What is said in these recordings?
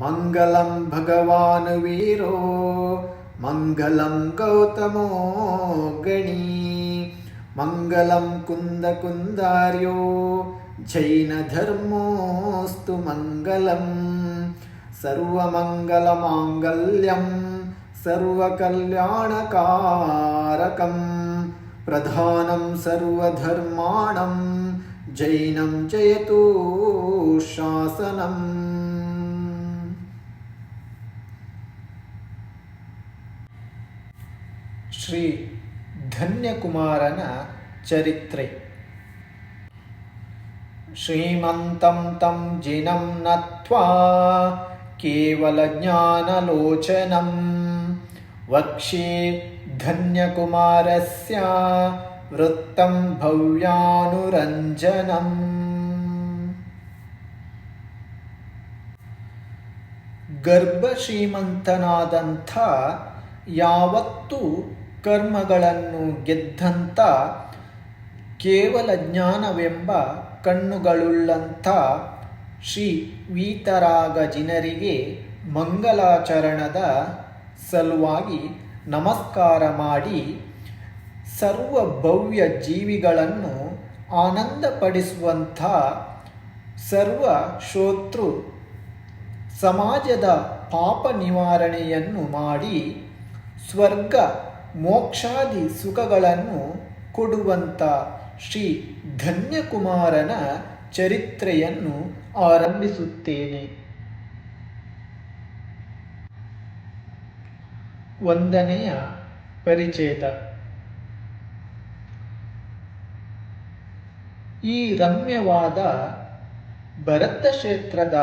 मङ्गलं भगवान् वीरो मङ्गलं गौतमो गणी। मङ्गलं कुन्दकुन्दार्यो जैनधर्मोऽस्तु मङ्गलम् सर्वमङ्गलमाङ्गल्यं सर्वकल्याणकारकं। प्रधानं सर्वधर्माणं जैनं जयतु शासनम् ಶ್ರೀ ಧನ್ಯಕುಮಾರನ ಚರಿತ್ರೆ. ಶ್ರೀಮಂತಂ ತಂ ಜಿನಂ ನತ್ವಾ ಕೇವಲ ಜ್ಞಾನಲೋಚನಂ. ವಕ್ಷಿ ಧನ್ಯಕುಮಾರಸ್ಯ ವೃತ್ತಂ ಭವ್ಯಾನುರಂಜನಂ. ಗರ್ಭ ಶ್ರೀಮಂತನಾದಂಥ ಯಾವತ್ತೂ ಕರ್ಮಗಳನ್ನು ಗೆದ್ದಂಥ ಕೇವಲ ಜ್ಞಾನವೆಂಬ ಕಣ್ಣುಗಳುಳ್ಳಂಥ ಶ್ರೀ ವೀತರಾಗ ಜಿನರಿಗೆ ಮಂಗಲಾಚರಣದ ಸಲುವಾಗಿ ನಮಸ್ಕಾರ ಮಾಡಿ ಸರ್ವ ಭವ್ಯ ಜೀವಿಗಳನ್ನು ಆನಂದಪಡಿಸುವಂಥ ಸರ್ವ ಶ್ರೋತೃ ಸಮಾಜದ ಪಾಪ ನಿವಾರಣೆಯನ್ನು ಮಾಡಿ ಸ್ವರ್ಗ ಮೋಕ್ಷಾದಿ ಸುಖಗಳನ್ನು ಕೊಡುವಂಥ ಶ್ರೀ ಧನ್ಯಕುಮಾರನ ಚರಿತ್ರೆಯನ್ನು ಆರಂಭಿಸುತ್ತೇನೆ. ಒಂದನೆಯ ಪರಿಚೇದ ಈ ರಮ್ಯವಾದ ಭರತ ಕ್ಷೇತ್ರದ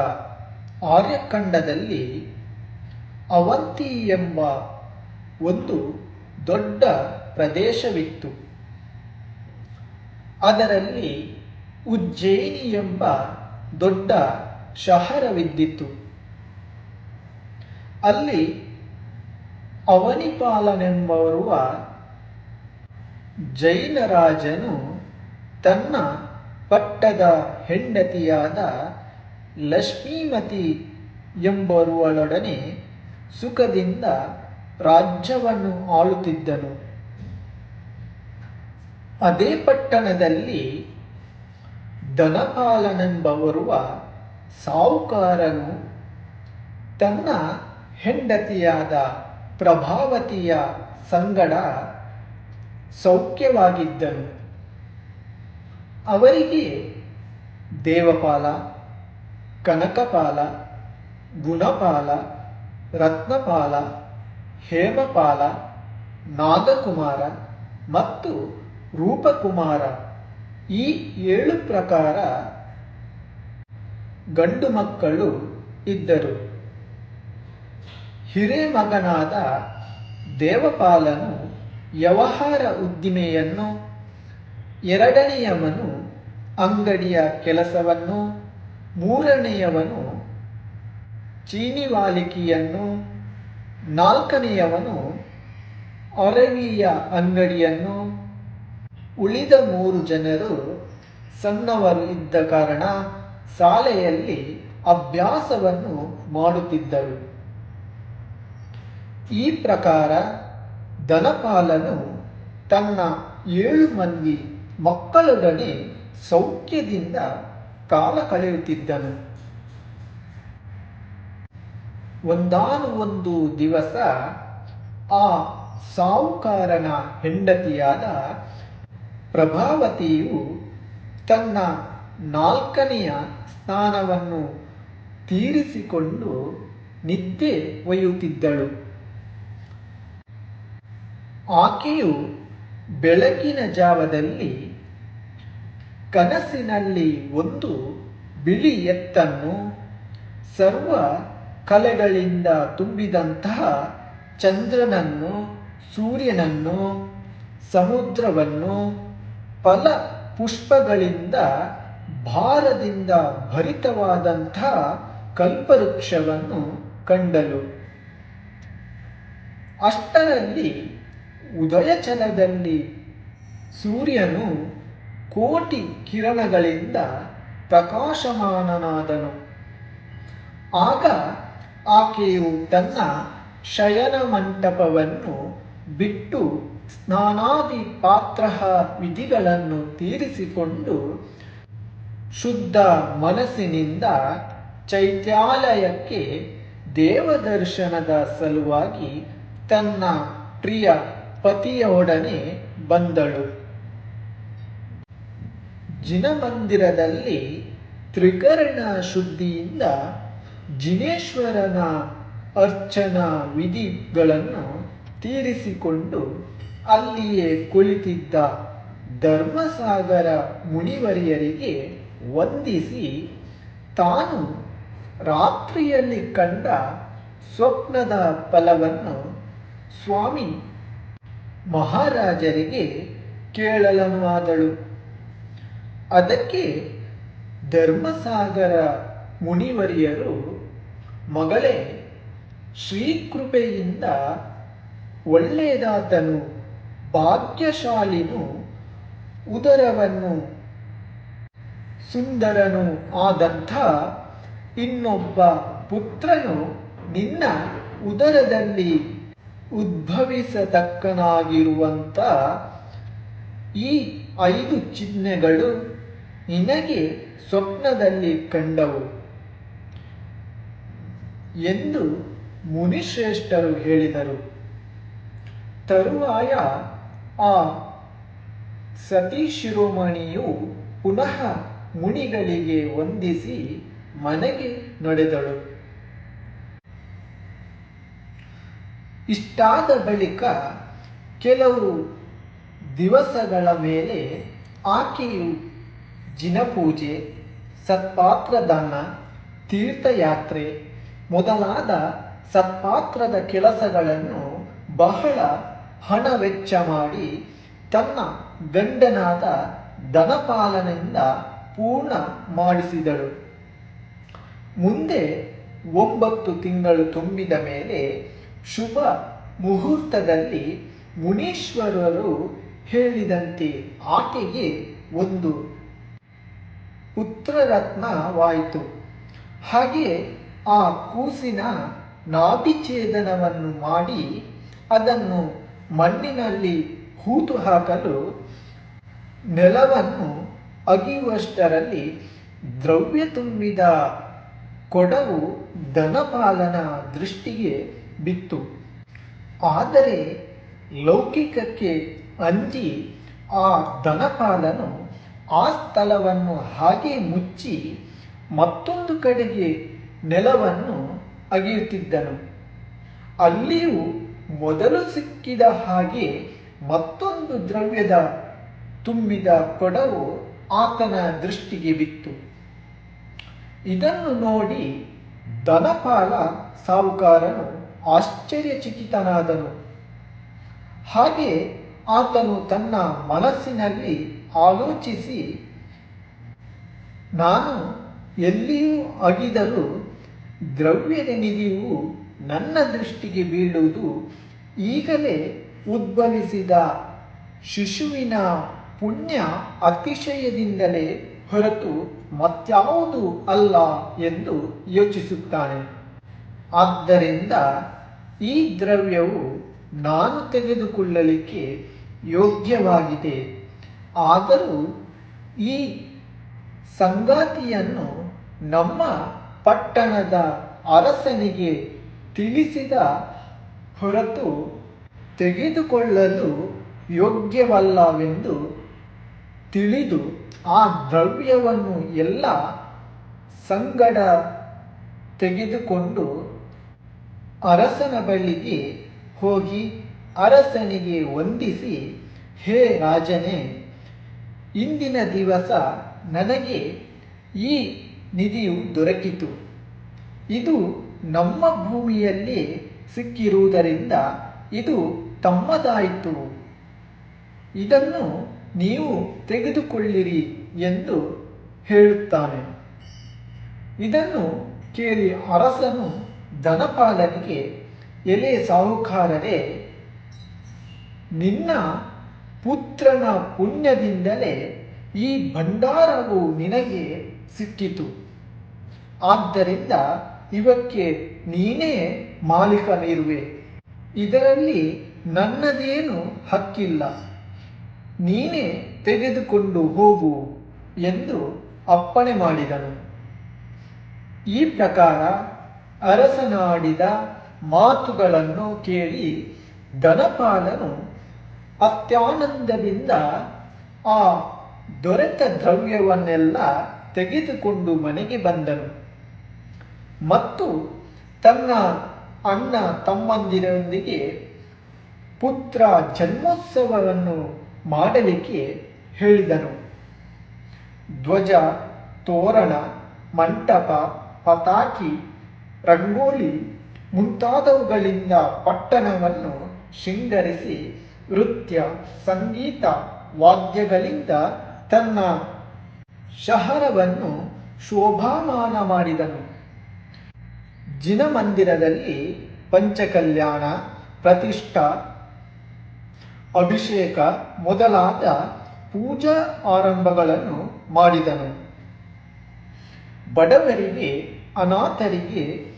ಆರ್ಯಖಂಡದಲ್ಲಿ ಅವಂತಿ ಎಂಬ ಒಂದು ದೊಡ್ಡ ಪ್ರದೇಶವಿತ್ತು. ಅದರಲ್ಲಿ ಉಜ್ಜಯಿನಿ ಎಂಬ ದೊಡ್ಡ ಶಹರವಿದ್ದಿತು ಅಲ್ಲಿ ಅವನಿಪಾಲನೆಂಬರುವ ಜೈನರಾಜನು ತನ್ನ ಪಟ್ಟದ ಹೆಂಡತಿಯಾದ ಲಕ್ಷ್ಮೀಮತಿ ಎಂಬರುವಳೊಡನೆ ಸುಖದಿಂದ ರಾಜ್ಯವನ್ನು ಆಳುತ್ತಿದ್ದನು. ಅದೇ ಪಟ್ಟಣದಲ್ಲಿ ಧನಪಾಲನೆಂಬವರುವ ಸಾಹುಕಾರನು ತನ್ನ ಹೆಂಡತಿಯಾದ ಪ್ರಭಾವತಿಯ ಸಂಗಡ ಸೌಖ್ಯವಾಗಿದ್ದನು. ಅವರಿಗೆ ದೇವಪಾಲ, ಕನಕಪಾಲ, ಗುಣಪಾಲ, ರತ್ನಪಾಲ ಹೇಮಪಾಲ ನಾಗಕುಮಾರ ಮತ್ತು ರೂಪಕುಮಾರ ಈ ಏಳು ಪ್ರಕಾರ ಗಂಡು ಮಕ್ಕಳು ಇದ್ದರು. ಹಿರೇಮಗನಾದ ದೇವಪಾಲನು ವ್ಯವಹಾರ ಉದ್ದಿಮೆಯನ್ನು, ಎರಡನೆಯವನು ಅಂಗಡಿಯ ಕೆಲಸವನ್ನು, ಮೂರನೆಯವನು ಚೀನಿವಾಲಿಕೆಯನ್ನು ನಾಲ್ಕನೆಯವನು ಅರವಿಯ ಅಂಗಡಿಯನ್ನು ಉಳಿದ ಮೂರು ಜನರು ಸಣ್ಣವರು ಕಾರಣ ಶಾಲೆಯಲ್ಲಿ ಅಭ್ಯಾಸವನ್ನು ಮಾಡುತ್ತಿದ್ದರು. ಈ ಪ್ರಕಾರ ಧನಪಾಲನು ತನ್ನ ಏಳು ಮಂದಿ ಮಕ್ಕಳೊಡನೆ ಸೌಖ್ಯದಿಂದ ಕಾಲ ಕಳೆಯುತ್ತಿದ್ದನು. ಒಂದಾನು ಒಂದು ದಿವಸ ಆ ಸಾಹುಕಾರನ ಹೆಂಡತಿಯಾದ ಪ್ರಭಾವತಿಯು ತನ್ನ ನಾಲ್ಕನೆಯ ಸ್ನಾನವನ್ನು ತೀರಿಸಿಕೊಂಡು ನಿದ್ದೆ ಒಯ್ಯುತ್ತಿದ್ದಳು. ಆಕೆಯು ಬೆಳಗಿನ ಜಾವದಲ್ಲಿ ಕನಸಿನಲ್ಲಿ ಒಂದು ಬಿಳಿ ಎತ್ತನ್ನು ಸರ್ವ ಕಲೆಗಳಿಂದ ತುಂಬಿದಂತಹ ಚಂದ್ರನನ್ನು, ಸೂರ್ಯನನ್ನು, ಸಮುದ್ರವನ್ನು, ಫಲ ಪುಷ್ಪಗಳಿಂದ ಭಾರದಿಂದ ಭರಿತವಾದಂಥ ಕಲ್ಪವೃಕ್ಷವನ್ನು ಕಂಡಲು ಅಷ್ಟರಲ್ಲಿ ಉದಯಚಲದಲ್ಲಿ ಸೂರ್ಯನು ಕೋಟಿ ಕಿರಣಗಳಿಂದ ಪ್ರಕಾಶಮಾನನಾದನು. ಆಗ ಆಕೆಯು ತನ್ನ ಶಯನ ಮಂಟಪವನ್ನು ಬಿಟ್ಟು ಸ್ನಾನಾದಿ ಪಾತ್ರ ವಿಧಿಗಳನ್ನು ತೀರಿಸಿಕೊಂಡು ಶುದ್ಧ ಮನಸ್ಸಿನಿಂದ ಚೈತ್ಯಾಲಯಕ್ಕೆ ದೇವದರ್ಶನದ ಸಲುವಾಗಿ ತನ್ನ ಪ್ರಿಯ ಪತಿಯೊಡನೆ ಬಂದಳು. ಜಿನಮಂದಿರದಲ್ಲಿ ತ್ರಿಕರಣ ಶುದ್ಧಿಯಿಂದ ಜಿನೇಶ್ವರನ ಅರ್ಚನಾ ವಿಧಿಗಳನ್ನು ತೀರಿಸಿಕೊಂಡು ಅಲ್ಲಿಯೇ ಕುಳಿತಿದ್ದ ಧರ್ಮಸಾಗರ ಮುನಿವರಿಯರಿಗೆ ವಂದಿಸಿ ತಾನು ರಾತ್ರಿಯಲ್ಲಿ ಕಂಡ ಸ್ವಪ್ನದ ಫಲವನ್ನು ಸ್ವಾಮಿ ಮಹಾರಾಜರಿಗೆ ಕೇಳಲಮಾದಳು ಅದಕ್ಕೆ ಧರ್ಮಸಾಗರ ಮುನಿವರಿಯರು ಮಗಳೇ, ಶ್ರೀಕೃಪೆಯಿಂದ ಒಳ್ಳೆಯದಾತನು ಭಾಗ್ಯಶಾಲಿನು, ಉದರವನ್ನು ಸುಂದರನು ಆದಂಥ ಇನ್ನೊಬ್ಬ ಪುತ್ರನು ನಿನ್ನ ಉದರದಲ್ಲಿ ಉದ್ಭವಿಸತಕ್ಕನಾಗಿರುವಂಥ ಈ ಐದು ಚಿಹ್ನೆಗಳು ನಿನಗೆ ಸ್ವಪ್ನದಲ್ಲಿ ಕಂಡವು. ಎಂದು ಮುನಿಶ್ರೇಷ್ಠರು ಹೇಳಿದರು. ತರುವಾಯ ಆ ಸತಿ ಶಿರೋಮಣಿಯು ಪುನಃ ಮುನಿಗಳಿಗೆ ವಂದಿಸಿ ಮನೆಗೆ ನಡೆದಳು. ಇಷ್ಟಾದ ಬಳಿಕ ಕೆಲವು ದಿವಸಗಳ ಮೇಲೆ ಆಕೆಯು ಜಿನಪೂಜೆ ಸತ್ಪಾತ್ರದಾನ, ತೀರ್ಥಯಾತ್ರೆ ಮೊದಲಾದ ಸತ್ಪಾತ್ರದ ಕೆಲಸಗಳನ್ನು ಬಹಳ ಹಣ ವೆಚ್ಚ ಮಾಡಿ ತನ್ನ ಗಂಡನಾದ ಧನಪಾಲನಿಂದ ಪೂರ್ಣ ಮಾಡಿಸಿದಳು. ಮುಂದೆ ಒಂಬತ್ತು ತಿಂಗಳು ತುಂಬಿದ ಮೇಲೆ ಶುಭ ಮುಹೂರ್ತದಲ್ಲಿ ಮುನೀಶ್ವರರು ಹೇಳಿದಂತೆ ಆಕೆಗೆ ಒಂದು ಪುತ್ರರತ್ನವಾಯಿತು ಹಾಗೆ ಆ ಕೂಸಿನ ನಾಭಿಛೇದನವನ್ನು ಮಾಡಿ ಅದನ್ನು ಮಣ್ಣಿನಲ್ಲಿ ಹೂತು ಹಾಕಲು ನೆಲವನ್ನು ಅಗಿಯುವಷ್ಟರಲ್ಲಿ ದ್ರವ್ಯ ತುಂಬಿದ ಕೊಡವು ಧನಪಾಲನ ದೃಷ್ಟಿಗೆ ಬಿತ್ತು. ಆದರೆ ಲೌಕಿಕಕ್ಕೆ ಅಂಜಿ ಆ ಧನಪಾಲನು ಆ ಸ್ಥಳವನ್ನು ಹಾಗೆ ಮುಚ್ಚಿ ಮತ್ತೊಂದು ಕಡೆಗೆ ನೆಲವನ್ನು ಅಗೆಯುತ್ತಿದ್ದನು. ಅಲ್ಲಿಯೂ ಮೊದಲು ಸಿಕ್ಕಿದ ಹಾಗೆ ಮತ್ತೊಂದು ದ್ರವ್ಯದ ತುಂಬಿದ ಕೊಡವು ಆತನ ದೃಷ್ಟಿಗೆ ಬಿತ್ತು. ಇದನ್ನು ನೋಡಿ ಧನಪಾಲ ಸಾಹುಕಾರನು ಆಶ್ಚರ್ಯಚಕಿತನಾದನು. ಹಾಗೆ ಆತನು ತನ್ನ ಮನಸ್ಸಿನಲ್ಲಿ ಆಲೋಚಿಸಿ, ನಾನು ಎಲ್ಲಿಯೂ ಅಗಿದರೂ ದ್ರವ್ಯದ ನಿಧಿಯು ನನ್ನ ದೃಷ್ಟಿಗೆ ಬೀಳುವುದು ಈಗಲೇ ಉದ್ಭವಿಸಿದ ಶಿಶುವಿನ ಪುಣ್ಯ ಅತಿಶಯದಿಂದಲೇ ಹೊರತು ಮತ್ಯಾವುದು ಅಲ್ಲ ಎಂದು ಯೋಚಿಸುತ್ತಾನೆ. ಆದ್ದರಿಂದ ಈ ದ್ರವ್ಯವು ನಾನು ತೆಗೆದುಕೊಳ್ಳಲಿಕ್ಕೆ ಯೋಗ್ಯವಾಗಿದೆ. ಆದರೂ ಈ ಸಂಗಾತಿಯನ್ನು ನಮ್ಮ ಪಟ್ಟಣದ ಅರಸನಿಗೆ ತಿಳಿಸಿದ ಹೊರತು ತೆಗೆದುಕೊಳ್ಳಲು ಯೋಗ್ಯವಲ್ಲವೆಂದು ತಿಳಿದು ಆ ದ್ರವ್ಯವನ್ನು ಎಲ್ಲ ಸಂಗಡ ತೆಗೆದುಕೊಂಡು ಅರಸನ ಬಳಿಗೆ ಹೋಗಿ ಅರಸನಿಗೆ ವಂದಿಸಿ, ಹೇ ರಾಜನೇ, ಇಂದಿನ ದಿವಸ ನನಗೆ ಈ ನಿಧಿಯು ದೊರಕಿತು. ಇದು ನಮ್ಮ ಭೂಮಿಯಲ್ಲಿ ಸಿಕ್ಕಿರುವುದರಿಂದ ಇದು ತಮ್ಮದಾಯಿತು. ಇದನ್ನು ನೀವು ತೆಗೆದುಕೊಳ್ಳಿರಿ ಎಂದು ಹೇಳುತ್ತಾನೆ. ಇದನ್ನು ಕೇಳಿ ಅರಸನು ಧನಪಾಲನಿಗೆ, ಎಲೆ ಸಾಹುಕಾರರೇ, ನಿನ್ನ ಪುತ್ರನ ಪುಣ್ಯದಿಂದಲೇ ಈ ಭಂಡಾರವು ನಿನಗೆ ಸಿಕ್ಕಿತು. ಆದ್ದರಿಂದ ಇವಕ್ಕೆ ನೀನೇ ಮಾಲೀಕನಿರುವೆ ಇದರಲ್ಲಿ ನನ್ನದೇನು ಹಕ್ಕಿಲ್ಲ. ನೀನೇ ತೆಗೆದುಕೊಂಡು ಹೋಗು ಎಂದು ಅಪ್ಪಣೆ ಮಾಡಿದನು. ಈ ಪ್ರಕಾರ ಅರಸನಾಡಿದ ಮಾತುಗಳನ್ನು ಕೇಳಿ ಧನಪಾಲನು ಅತ್ಯಾನಂದದಿಂದ ಆ ದೊರೆತ ದ್ರವ್ಯವನ್ನೆಲ್ಲ ತೆಗೆದುಕೊಂಡು ಮನೆಗೆ ಬಂದನು. ಮತ್ತು ತನ್ನ ಅಣ್ಣ ತಮ್ಮಂದಿರೊಂದಿಗೆ ಪುತ್ರ ಜನ್ಮೋತ್ಸವವನ್ನು ಮಾಡಲಿಕ್ಕೆ ಹೇಳಿದನು. ಧ್ವಜ, ತೋರಣ, ಮಂಟಪ, ಪತಾಕಿ, ರಂಗೋಲಿ ಮುಂತಾದವುಗಳಿಂದ ಪಟ್ಟಣವನ್ನು ಶೃಂಗರಿಸಿ ನೃತ್ಯ, ಸಂಗೀತ ವಾದ್ಯಗಳಿಂದ ತನ್ನ ಶಹರವನ್ನು ಶೋಭಾಮಾನ ಮಾಡಿದನು. ಜಿನಮಂದಿರದಲ್ಲಿ ಪಂಚಕಲ್ಯಾಣ, ಪ್ರತಿಷ್ಠಾ, ಅಭಿಷೇಕ ಮೊದಲಾದ ಪೂಜಾ ಆರಂಭಗಳನ್ನು ಮಾಡಿದನು. ಬಡವರಿಗೆ, ಅನಾಥರಿಗೆ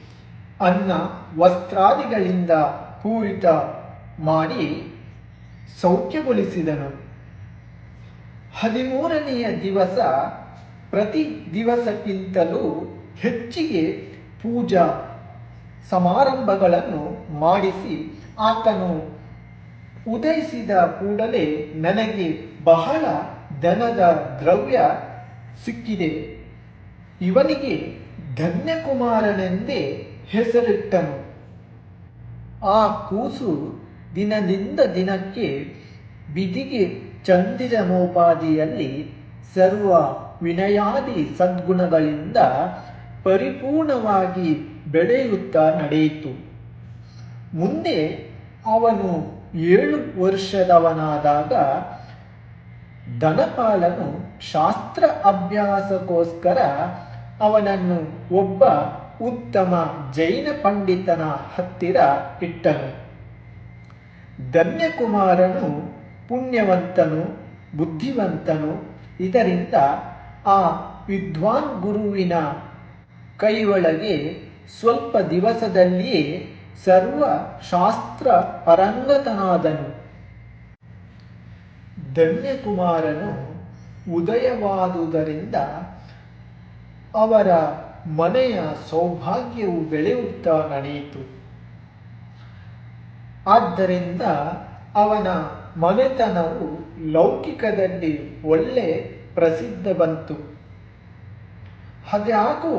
ಅನ್ನ, ವಸ್ತ್ರಾದಿಗಳಿಂದ ಪೂರಿತ ಮಾಡಿ ಸೌಖ್ಯಗೊಳಿಸಿದನು. ಹದಿಮೂರನೆಯ ದಿವಸ ಪ್ರತಿ ದಿವಸಕ್ಕಿಂತಲೂ ಹೆಚ್ಚಿಗೆ ಪೂಜಾ ಸಮಾರಂಭಗಳನ್ನು ಮಾಡಿಸಿ ಆತನು ಉದಯಿಸಿದ ಕೂಡಲೇ ನನಗೆ ಬಹಳ ಧನದ ದ್ರವ್ಯ ಸಿಕ್ಕಿದೆ. ಇವನಿಗೆ ಧನ್ಯಕುಮಾರನೆಂದೇ ಹೆಸರಿಟ್ಟನು. ಆ ಕೂಸು ದಿನದಿಂದ ದಿನಕ್ಕೆ ಬಿದಿಗೆ ಚಂದಿರಮೋಪಾದಿಯಲ್ಲಿ ಸರ್ವ ವಿನಯಾದಿ ಸದ್ಗುಣಗಳಿಂದ ಪರಿಪೂರ್ಣವಾಗಿ ಬೆಳೆಯುತ್ತಾ ನಡೆಯಿತು. ಮುಂದೆ ಅವನು ಏಳು ವರ್ಷದವನಾದಾಗ ಧನಪಾಲನು ಶಾಸ್ತ್ರ ಅಭ್ಯಾಸಕ್ಕೋಸ್ಕರ ಅವನನ್ನು ಒಬ್ಬ ಉತ್ತಮ ಜೈನ ಪಂಡಿತನ ಹತ್ತಿರ ಇಟ್ಟನು. ಧನ್ಯಕುಮಾರನು ಪುಣ್ಯವಂತನು, ಬುದ್ಧಿವಂತನು. ಇದರಿಂದ ಆ ವಿದ್ವಾನ್ ಗುರುವಿನ ಕೈಯೊಳಗೆ ಸ್ವಲ್ಪ ದಿವಸದಲ್ಲಿಯೇ ಸರ್ವ ಶಾಸ್ತ್ರ ಪರಂಗತನಾದನು ಧನ್ಯಕುಮಾರನು ಉದಯವಾದುದರಿಂದ ಅವರ ಮನೆಯ ಸೌಭಾಗ್ಯವು ಬೆಳೆಯುತ್ತಾ ನಡೆಯಿತು. ಆದ್ದರಿಂದ ಅವನ ಮನೆತನವು ಲೌಕಿಕದಲ್ಲಿ ಒಳ್ಳೆ ಪ್ರಸಿದ್ಧ ಬಂತು. ಅದ್ಯಾಕೋ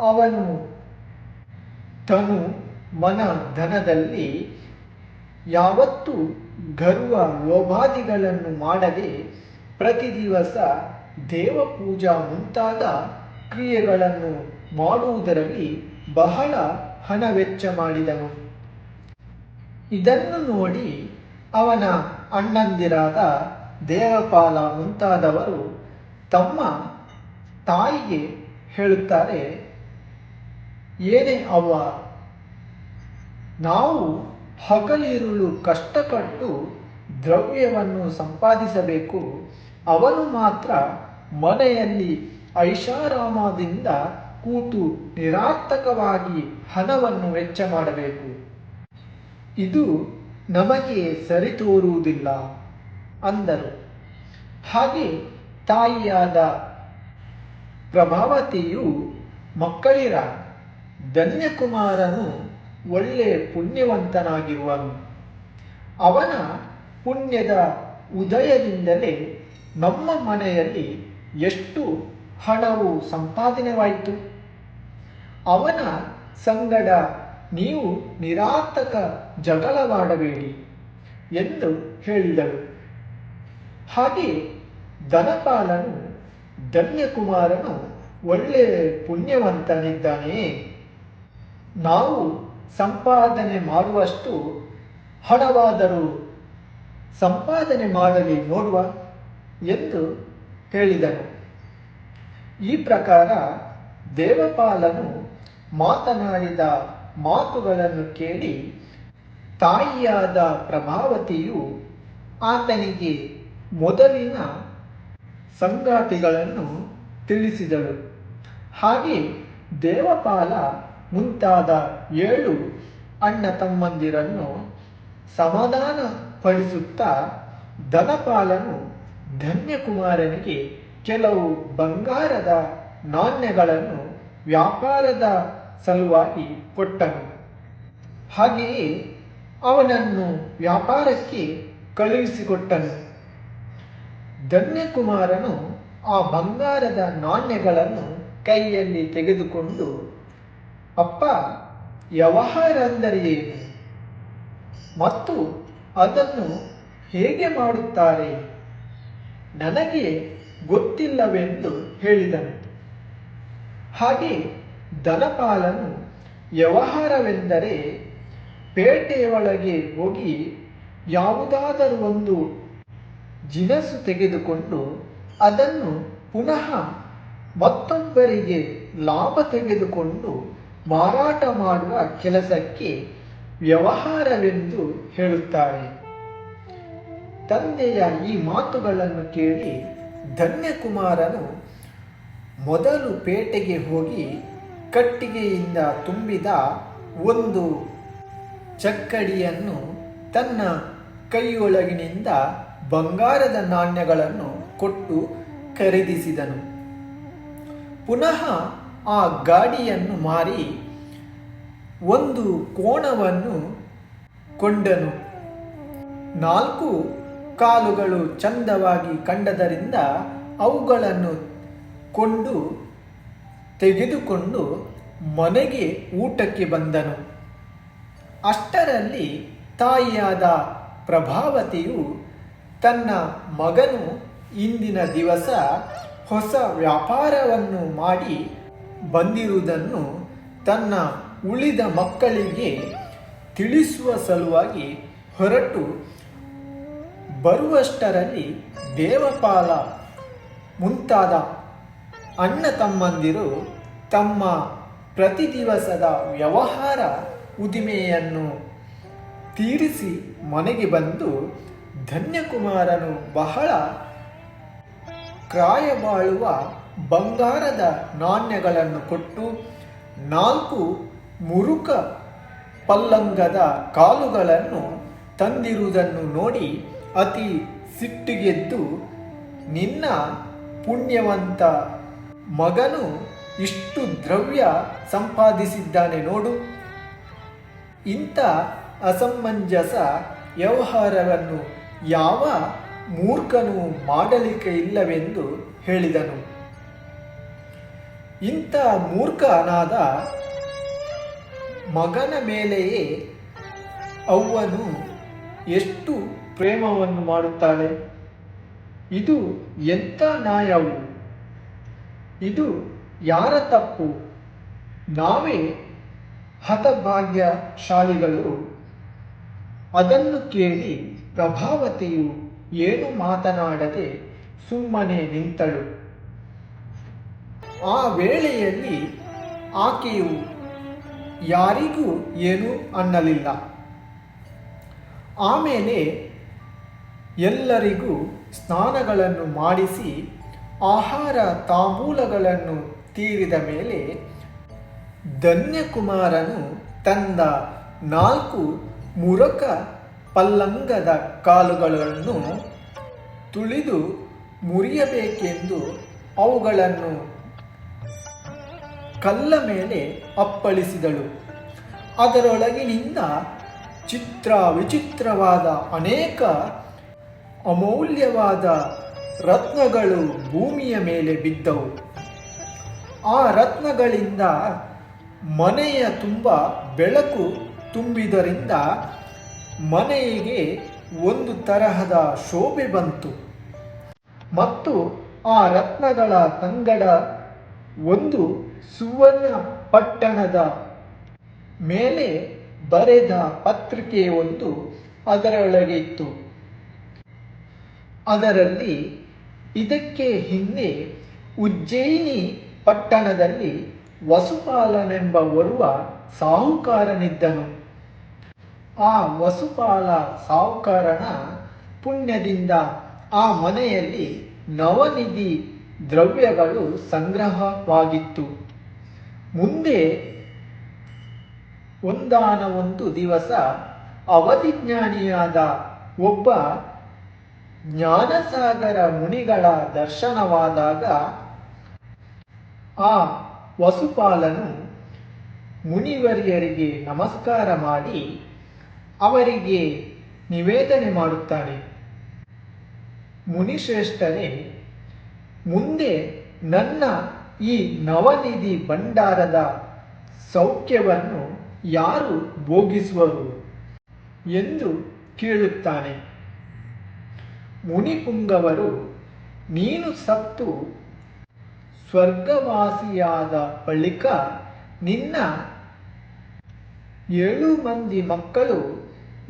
ಅವನು ತನು ಮನ ಧನದಲ್ಲಿ ಯಾವತ್ತೂ ಗರ್ವ ಲೋಭಾದಿಗಳನ್ನು ಮಾಡದೆ ಪ್ರತಿ ದಿವಸ ದೇವಪೂಜಾ ಮುಂತಾದ ಕ್ರಿಯೆಗಳನ್ನು ಮಾಡುವುದರಲ್ಲಿ ಬಹಳ ಹಣ ವೆಚ್ಚ ಮಾಡಿದನು. ಇದನ್ನು ನೋಡಿ ಅವನ ಅಣ್ಣಂದಿರಾದ ದೇವಪಾಲ ಮುಂತಾದವರು ತಮ್ಮ ತಾಯಿಗೆ ಹೇಳುತ್ತಾರೆ ಏನೇ ಅವ ನಾವು ಹಗಲಿರುಳು ಕಷ್ಟಪಟ್ಟು ದ್ರವ್ಯವನ್ನು ಸಂಪಾದಿಸಬೇಕು. ಅವನು ಮಾತ್ರ ಮನೆಯಲ್ಲಿ ಐಷಾರಾಮದಿಂದ ಕೂತು ನಿರಾರ್ಥಕವಾಗಿ ಹಣವನ್ನು ವೆಚ್ಚ ಮಾಡಬೇಕು. ಇದು ನಮಗೆ ಸರಿ ತೋರುವುದಿಲ್ಲ ಅಂದರು. ಹಾಗೆ ತಾಯಿಯಾದ ಪ್ರಭಾವತಿಯು ಮಕ್ಕಳಿರ ಧನ್ಯಕುಮಾರನು ಒಳ್ಳೆ ಪುಣ್ಯವಂತನಾಗಿರುವನು. ಅವನ ಪುಣ್ಯದ ಉದಯದಿಂದಲೇ ನಮ್ಮ ಮನೆಯಲ್ಲಿ ಎಷ್ಟು ಹಣವು ಸಂಪಾದನೆವಾಯಿತು? ಅವನ ಸಂಗಡ ನೀವು ನಿರಾತಕ ಜಗಳವಾಡಬೇಡಿ ಎಂದು ಹೇಳಿದಳು. ಹಾಗೆ ಧನಪಾಲನು ಧನ್ಯಕುಮಾರನು ಒಳ್ಳೆ ಪುಣ್ಯವಂತನಿದ್ದಾನೆ. ನಾವು ಸಂಪಾದನೆ ಮಾಡುವಷ್ಟು ಹಣವಾದರೂ ಸಂಪಾದನೆ ಮಾಡಲಿ ನೋಡುವ ಎಂದು ಹೇಳಿದರು ಈ ಪ್ರಕಾರ ದೇವಪಾಲನು ಮಾತನಾಡಿದ ಮಾತುಗಳನ್ನು ಕೇಳಿ ತಾಯಿಯಾದ ಪ್ರಭಾವತಿಯು ಆತನಿಗೆ ಮೊದಲಿನ ಸಂಗಾತಿಗಳನ್ನು ತಿಳಿಸಿದಳು. ಹಾಗೆ ದೇವಪಾಲ ಮುಂತಾದ ಏಳು ಅಣ್ಣ ತಮ್ಮಂದಿರನ್ನು ಸಮಾಧಾನ ಪಡಿಸುತ್ತಾ ಧನಪಾಲನು ಧನ್ಯಕುಮಾರನಿಗೆ ಕೆಲವು ಬಂಗಾರದ ನಾಣ್ಯಗಳನ್ನು ವ್ಯಾಪಾರದ ಸಲುವಾಗಿ ಕೊಟ್ಟನು. ಹಾಗೆಯೇ ಅವನನ್ನು ವ್ಯಾಪಾರಕ್ಕೆ ಕಳುಹಿಸಿಕೊಟ್ಟನು. ಧನ್ಯಕುಮಾರನು ಆ ಬಂಗಾರದ ನಾಣ್ಯಗಳನ್ನು ಕೈಯಲ್ಲಿ ತೆಗೆದುಕೊಂಡು ಅಪ್ಪ ವ್ಯವಹಾರ ಅಂದರೆ ಏನು? ಮತ್ತು ಅದನ್ನು ಹೇಗೆ ಮಾಡುತ್ತಾರೆ? ನನಗೆ ಗೊತ್ತಿಲ್ಲವೆಂದು ಹೇಳಿದನು. ಹಾಗೆ ಧನಪಾಲನು ವ್ಯವಹಾರವೆಂದರೆ ಪೇಟೆಯೊಳಗೆ ಹೋಗಿ ಯಾವುದಾದರೂ ಒಂದು ಜಿನಸು ತೆಗೆದುಕೊಂಡು ಅದನ್ನು ಪುನಃ ಮತ್ತೊಬ್ಬರಿಗೆ ಲಾಭ ತೆಗೆದುಕೊಂಡು ಮಾರಾಟ ಮಾಡುವ ಕೆಲಸಕ್ಕೆ ವ್ಯವಹಾರವೆಂದು ಹೇಳುತ್ತಾರೆ ತಂದೆಯ ಈ ಮಾತುಗಳನ್ನು ಕೇಳಿ ಧನ್ಯಕುಮಾರನು ಮೊದಲು ಪೇಟೆಗೆ ಹೋಗಿ ಕಟ್ಟಿಗೆಯಿಂದ ತುಂಬಿದ ಒಂದು ಚಕ್ಕಡಿಯನ್ನು ತನ್ನ ಕೈಯೊಳಗಿನಿಂದ ಬಂಗಾರದ ನಾಣ್ಯಗಳನ್ನು ಕೊಟ್ಟು ಖರೀದಿಸಿದನು. ಪುನಃ ಆ ಗಾಡಿಯನ್ನು ಮಾರಿ ಒಂದು ಕೋಣವನ್ನು ಕೊಂಡನು. ನಾಲ್ಕು ಕಾಲುಗಳು ಚಂದವಾಗಿ ಕಂಡದರಿಂದ ಅವುಗಳನ್ನು ಕೊಂಡು ತೆಗೆದುಕೊಂಡು ಮನೆಗೆ ಊಟಕ್ಕೆ ಬಂದನು. ಅಷ್ಟರಲ್ಲಿ ತಾಯಿಯಾದ ಪ್ರಭಾವತಿಯು ತನ್ನ ಮಗನು ಇಂದಿನ ದಿವಸ ಹೊಸ ವ್ಯಾಪಾರವನ್ನು ಮಾಡಿ ಬಂದಿರುವುದನ್ನು ತನ್ನ ಉಳಿದ ಮಕ್ಕಳಿಗೆ ತಿಳಿಸುವ ಸಲುವಾಗಿ ಹೊರಟು ಬರುವಷ್ಟರಲ್ಲಿ ದೇವಪಾಲ ಮುಂತಾದ ಅಣ್ಣ ತಮ್ಮಂದಿರು ತಮ್ಮ ಪ್ರತಿ ದಿವಸದ ವ್ಯವಹಾರ ಉದಿಮೆಯನ್ನು ತೀರಿಸಿ ಮನೆಗೆ ಬಂದು ಧನ್ಯಕುಮಾರನು ಬಹಳ ಕ್ರಾಯ ಬಾಳುವ ಬಂಗಾರದ ನಾಣ್ಯಗಳನ್ನು ಕೊಟ್ಟು ನಾಲ್ಕು ಮುರುಕ ಪಲ್ಲಂಗದ ಕಾಲುಗಳನ್ನು ತಂದಿರುವುದನ್ನು ನೋಡಿ ಅತಿ ಸಿಟ್ಟಿಗೆದ್ದು, ನಿನ್ನ ಪುಣ್ಯವಂತ ಮಗನು ಇಷ್ಟು ದ್ರವ್ಯ ಸಂಪಾದಿಸಿದ್ದಾನೆ ನೋಡು. ಇಂಥ ಅಸಮಂಜಸ ವ್ಯವಹಾರವನ್ನು ಯಾವ ಮೂರ್ಖನು ಮಾಡಲಿಕ್ಕೆ ಇಲ್ಲವೆಂದು ಹೇಳಿದನು. ಇಂಥ ಮೂರ್ಖನಾದ ಮಗನ ಮೇಲೆಯೇ ಅವ್ವನು ಎಷ್ಟು ಪ್ರೇಮವನ್ನು ಮಾಡುತ್ತಾಳೆ? ಇದು ಎಂಥ ನ್ಯಾಯವು ಇದು ಯಾರ ತಪ್ಪು? ನಾವೇ ಹತಭಾಗ್ಯಶಾಲಿಗಳು. ಅದನ್ನು ಕೇಳಿ ಪ್ರಭಾವತಿಯು ಏನು ಮಾತನಾಡದೆ ಸುಮ್ಮನೆ ನಿಂತಳು. ಆ ವೇಳೆಯಲ್ಲಿ ಆಕೆಯು ಯಾರಿಗೂ ಏನೂ ಅನ್ನಲಿಲ್ಲ. ಆಮೇಲೆ ಎಲ್ಲರಿಗೂ ಸ್ನಾನಗಳನ್ನು ಮಾಡಿಸಿ ಆಹಾರ ತಾಂಬೂಲಗಳನ್ನು ತೀರಿದ ಮೇಲೆ ಧನ್ಯಕುಮಾರನು ತಂದ ನಾಲ್ಕು ಮುರಕ ಪಲ್ಲಂಗದ ಕಾಲುಗಳನ್ನು ತುಳಿದು ಮುರಿಯಬೇಕೆಂದು ಅವುಗಳನ್ನು ಕಲ್ಲ ಮೇಲೆ ಅಪ್ಪಳಿಸಿದಳು. ಅದರೊಳಗಿನಿಂದ ಚಿತ್ರ ವಿಚಿತ್ರವಾದ ಅನೇಕ ಅಮೌಲ್ಯವಾದ ರತ್ನಗಳು ಭೂಮಿಯ ಮೇಲೆ ಬಿದ್ದವು. ಆ ರತ್ನಗಳಿಂದ ಮನೆಯ ತುಂಬ ಬೆಳಕು ತುಂಬಿದರಿಂದ ಮನೆಗೆ ಒಂದು ತರಹದ ಶೋಭೆ ಬಂತು. ಮತ್ತು ಆ ರತ್ನಗಳ ಸಂಗಡ ಒಂದು ಸುವರ್ಣ ಪಟ್ಟಣದ ಮೇಲೆ ಬರೆದ ಪತ್ರಿಕೆ ಒಂದು ಅದರೊಳಗೆ ಇತ್ತು. ಅದರಲ್ಲಿ ಇದಕ್ಕೆ ಹಿಂದೆ ಉಜ್ಜಯಿನಿ ಪಟ್ಟಣದಲ್ಲಿ ವಸುಪಾಲನೆಂಬ ಓರ್ವ ಸಾಹುಕಾರನಿದ್ದನು. ಆ ವಸುಪಾಲ ಸಾಹುಕಾರನ ಪುಣ್ಯದಿಂದ ಆ ಮನೆಯಲ್ಲಿ ನವನಿಧಿ ದ್ರವ್ಯಗಳು ಸಂಗ್ರಹವಾಗಿತ್ತು. ಮುಂದೆ ಒಂದಾನ ಒಂದು ದಿವಸ ಅವಧಿಜ್ಞಾನಿಯಾದ ಒಬ್ಬ ಜ್ಞಾನಸಾಗರ ಮುನಿಗಳ ದರ್ಶನವಾದಾಗ ಆ ವಸುಪಾಲನು ಮುನಿವರಿಯರಿಗೆ ನಮಸ್ಕಾರ ಮಾಡಿ ಅವರಿಗೆ ನಿವೇದನೆ ಮಾಡುತ್ತಾನೆ. ಮುನಿಶ್ರೇಷ್ಠರೇ ಮುಂದೆ ನನ್ನ ಈ ನವನಿಧಿ ಭಂಡಾರದ ಸೌಖ್ಯವನ್ನು ಯಾರು ಭೋಗಿಸುವರು ಎಂದು ಕೇಳುತ್ತಾನೆ. ಮುನಿಪುಂಗವರು ನೀನು ಸತ್ತು, ಸ್ವರ್ಗವಾಸಿಯಾದ ಬಳಿಕ ನಿನ್ನ ಏಳು ಮಂದಿ ಮಕ್ಕಳು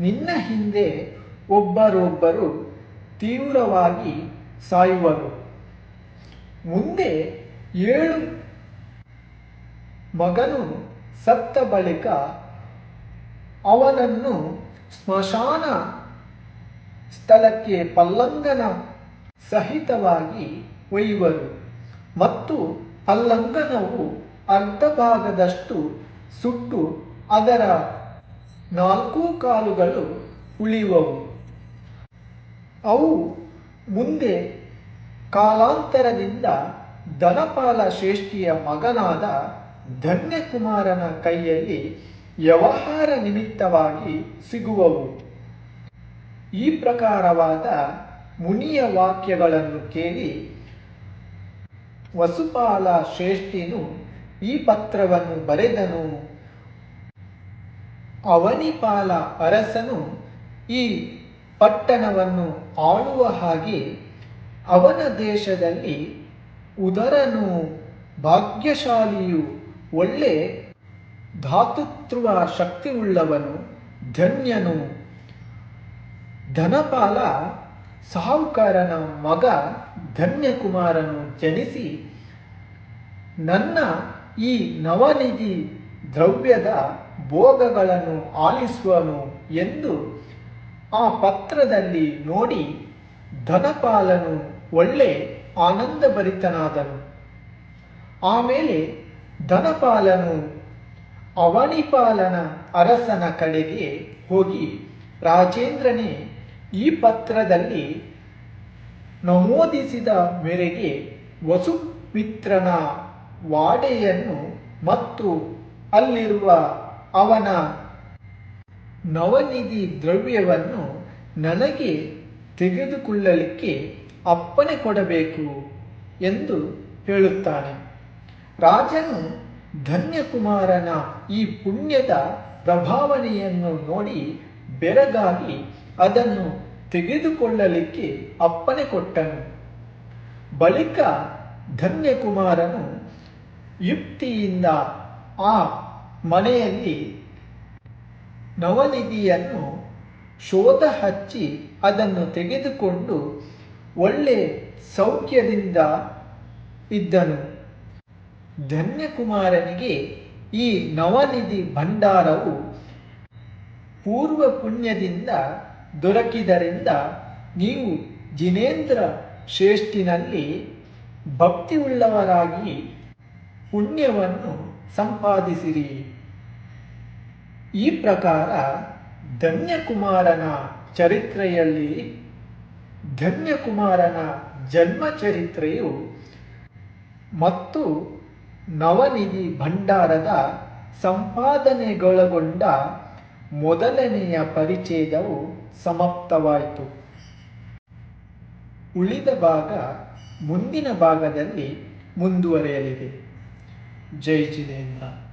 ನಿನ್ನ ಹಿಂದೆ ಒಬ್ಬರೊಬ್ಬರು ತೀವ್ರವಾಗಿ ಸಾಯುವರು. ಮುಂದೆ ಏಳು ಮಗನು ಸತ್ತ ಬಳಿಕ ಅವನನ್ನು ಸ್ಮಶಾನ ಸ್ಥಳಕ್ಕೆ ಪಲ್ಲಂಗನ ಸಹಿತವಾಗಿ ಒಯ್ಯುವರು. ಮತ್ತು ಪಲ್ಲಂಗನವು ಅರ್ಧ ಭಾಗದಷ್ಟು ಸುಟ್ಟು ಅದರ ನಾಲ್ಕು ಕಾಲುಗಳು ಉಳಿಯುವವು. ಅವು ಮುಂದೆ ಕಾಲಾಂತರದಿಂದ ಧನಪಾಲ ಶ್ರೇಷ್ಠಿಯ ಮಗನಾದ ಧನ್ಯಕುಮಾರನ ಕೈಯಲ್ಲಿ ವ್ಯವಹಾರ ನಿಮಿತ್ತವಾಗಿ ಸಿಗುವವು. ಈ ಪ್ರಕಾರವಾದ ಮುನಿಯ ವಾಕ್ಯಗಳನ್ನು ಕೇಳಿ ವಸುಪಾಲ ಶ್ರೇಷ್ಠಿನು ಈ ಪತ್ರವನ್ನು ಬರೆದನು. ಅವನಿಪಾಲ ಅರಸನು ಈ ಪಟ್ಟಣವನ್ನು ಆಳುವ ಹಾಗೆ ಅವನ ದೇಶದಲ್ಲಿ ಉದರನು ಭಾಗ್ಯಶಾಲಿಯು ಒಳ್ಳೆ ಧಾತೃತ್ವ ಶಕ್ತಿಯುಳ್ಳವನು, ಧನ್ಯನು. ಧನಪಾಲ ಸಾಹುಕಾರನ ಮಗ ಧನ್ಯಕುಮಾರನು ಜನಿಸಿ ನನ್ನ ಈ ನವನಿಧಿ ದ್ರವ್ಯದ ಭೋಗಗಳನ್ನು ಆಲಿಸುವನು ಎಂದು ಆ ಪತ್ರದಲ್ಲಿ ನೋಡಿ ಧನಪಾಲನು ಒಳ್ಳೆ ಆನಂದಭರಿತನಾದನು. ಆಮೇಲೆ ಧನಪಾಲನು ಅವನಿಪಾಲನ ಅರಸನ ಕಡೆಗೆ ಹೋಗಿ ರಾಜೇಂದ್ರನೇ ಈ ಪತ್ರದಲ್ಲಿ ನಮೂದಿಸಿದ ಮೇರೆಗೆ ವಸುಮಿತ್ರನ ವಾಡೆಯನ್ನು ಮತ್ತು ಅಲ್ಲಿರುವ ಅವನ ನವನಿಧಿ ದ್ರವ್ಯವನ್ನು ನನಗೆ ತೆಗೆದುಕೊಳ್ಳಲಿಕ್ಕೆ ಅಪ್ಪಣೆ ಕೊಡಬೇಕು ಎಂದು ಹೇಳುತ್ತಾನೆ. ರಾಜನು ಧನ್ಯಕುಮಾರನ ಈ ಪುಣ್ಯದ ಪ್ರಭಾವನೆಯನ್ನು ನೋಡಿ ಬೆರಗಾಗಿ ಅದನ್ನು ತೆಗೆದುಕೊಳ್ಳಲಿಕ್ಕೆ ಅಪ್ಪಣೆ ಕೊಟ್ಟನು. ಬಳಿಕ ಧನ್ಯಕುಮಾರನು ಯುಕ್ತಿಯಿಂದ ಆ ಮನೆಯಲ್ಲಿ ನವನಿಧಿಯನ್ನು ಶೋಧ ಹಚ್ಚಿ ಅದನ್ನು ತೆಗೆದುಕೊಂಡು ಒಳ್ಳೆ ಸೌಖ್ಯದಿಂದ ಇದ್ದನು. ಧನ್ಯಕುಮಾರನಿಗೆ ಈ ನವನಿಧಿ ಭಂಡಾರವು ಪೂರ್ವ ಪುಣ್ಯದಿಂದ ದೊರಕಿದರಿಂದ ನೀವು ಜಿನೇಂದ್ರ ಶ್ರೇಷ್ಠಿನಲ್ಲಿ ಭಕ್ತಿಯುಳ್ಳವರಾಗಿ ಪುಣ್ಯವನ್ನು ಸಂಪಾದಿಸಿರಿ. ಈ ಪ್ರಕಾರ ಧನ್ಯಕುಮಾರನ ಚರಿತ್ರೆಯಲ್ಲಿ ಧನ್ಯಕುಮಾರನ ಜನ್ಮ ಚರಿತ್ರೆಯು ಮತ್ತು ನವನಿಧಿ ಭಂಡಾರದ ಸಂಪಾದನೆಗೊಳಗೊಂಡ ಮೊದಲನೆಯ ಪರಿಚ್ಛೇದವು ಸಮಾಪ್ತವಾಯಿತು. ಉಳಿದ ಭಾಗ ಮುಂದಿನ ಭಾಗದಲ್ಲಿ ಮುಂದುವರೆಯಲಿದೆ. ಜೈ ಜಿನೇಂದ್ರ